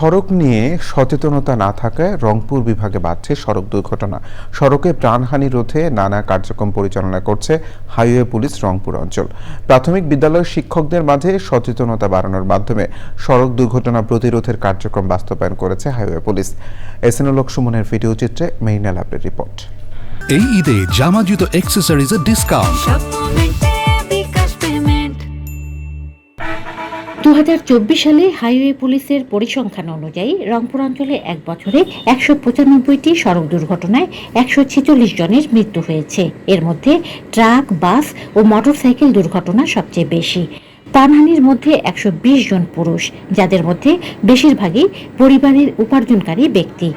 সড়ক নিয়ে সচেতনতা না থাকায় রংপুর বিভাগে বাড়ছে সড়ক দুর্ঘটনা। সড়কে প্রাণহানি রোধে নানা কার্যক্রম পরিচালনা করছে হাইওয়ে পুলিশ রংপুর অঞ্চল। প্রাথমিক বিদ্যালয়ের শিক্ষকদের মাঝে সচেতনতা বাড়ানোর মাধ্যমে সড়ক দুর্ঘটনা প্রতিরোধের কার্যক্রম বাস্তবায়ন করেছে হাইওয়ে পুলিশ। এসএনলোক সুমনের ভিডিও চিত্রে মেইনাল আপের রিপোর্ট। এই ঈদে জামা জুতো ডিসকাউন্ট দু সালে হাইওয়ে পুলিশের পরিসংখ্যান অনুযায়ী রংপুর অঞ্চলে এক বছরে একশো পঁচানব্বইটি সড়ক দুর্ঘটনায় একশো ছেচল্লিশ জনের মৃত্যু হয়েছে। এর মধ্যে ট্রাক, বাস ও মোটরসাইকেল দুর্ঘটনা সবচেয়ে বেশি। প্রাণহানির মধ্যে একশো বিশ জন পুরুষ, যাদের মধ্যে বেশিরভাগই পরিবারের উপার্জনকারী ব্যক্তি।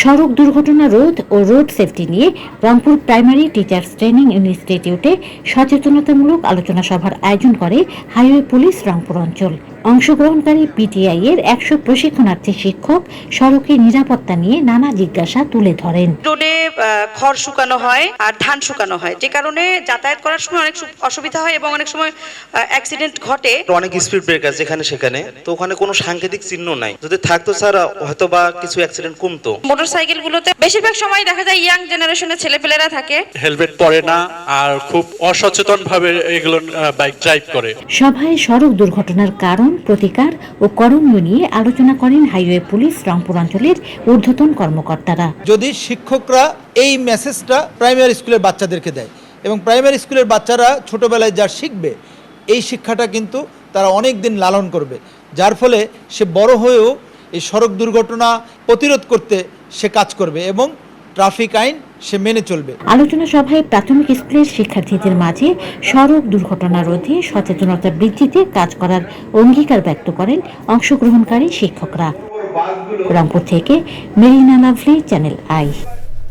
সড়ক দুর্ঘটনা রোধ ও রোড সেফটি নিয়ে রংপুর প্রাইমারি টিচার্স ট্রেনিং ইনস্টিটিউটে সচেতনতামূলক আলোচনা সভার আয়োজন করে হাইওয়ে পুলিশ রংপুর অঞ্চল। অংশগ্রহণকারী পিটিআই এর একশো প্রশিক্ষণার্থী শিক্ষক সড়কে নিরাপত্তা নিয়ে নানা জিজ্ঞাসা তুলে ধরেন। রোডে খড় শুকানো হয় আর ধান শুকানো হয়। যে কারণে যাতায়াত করার সময় অনেক সু- অসুবিধা হয় এবং অনেক সময় অ্যাক্সিডেন্ট ঘটে। অনেক স্পিড ব্রেকার যেখানে সেখানে। তো ওখানে কোনো সাংকেতিক চিহ্ন নাই। যদি থাকতো স্যার হয়তো বা কিছু অ্যাক্সিডেন্ট কমতো। মোটরসাইকেলগুলোতে বেশিরভাগ সময় দেখা যায় ইয়াং জেনারেশনের ছেলেপেলেরা থাকে। হেলমেট পরে না আর খুব অসচেতন ভাবে এগুলো বাইক ড্রাইভ করে। সভায় সড়ক দুর্ঘটনার কারণ প্রতিকার ও করণীয় নিয়ে আলোচনা করেন হাইওয়ে পুলিশ রংপুর অঞ্চলের ঊর্ধ্বতন কর্মকর্তারা। যদি শিক্ষকরা এই মেসেজটা প্রাইমারি স্কুলের বাচ্চাদেরকে দেয় এবং প্রাইমারি স্কুলের বাচ্চারা ছোটোবেলায় যা শিখবে, এই শিক্ষাটা কিন্তু তারা অনেক দিন লালন করবে। যার ফলে সে বড় হয়েও এই সড়ক দুর্ঘটনা প্রতিরোধ করতে সে কাজ করবে এবং ট্রাফিক আইন সে মেনে চলবে। আলোচনা সভায় প্রাথমিক স্কুলের শিক্ষার্থীদের মাঝে সড়ক দুর্ঘটনা রোধে সচেতনতা বৃদ্ধিতে কাজ করার অঙ্গীকার ব্যক্ত করেন অংশগ্রহণকারী শিক্ষকরা। রংপুর থেকে মেরিনা লাভলি, চ্যানেল আই।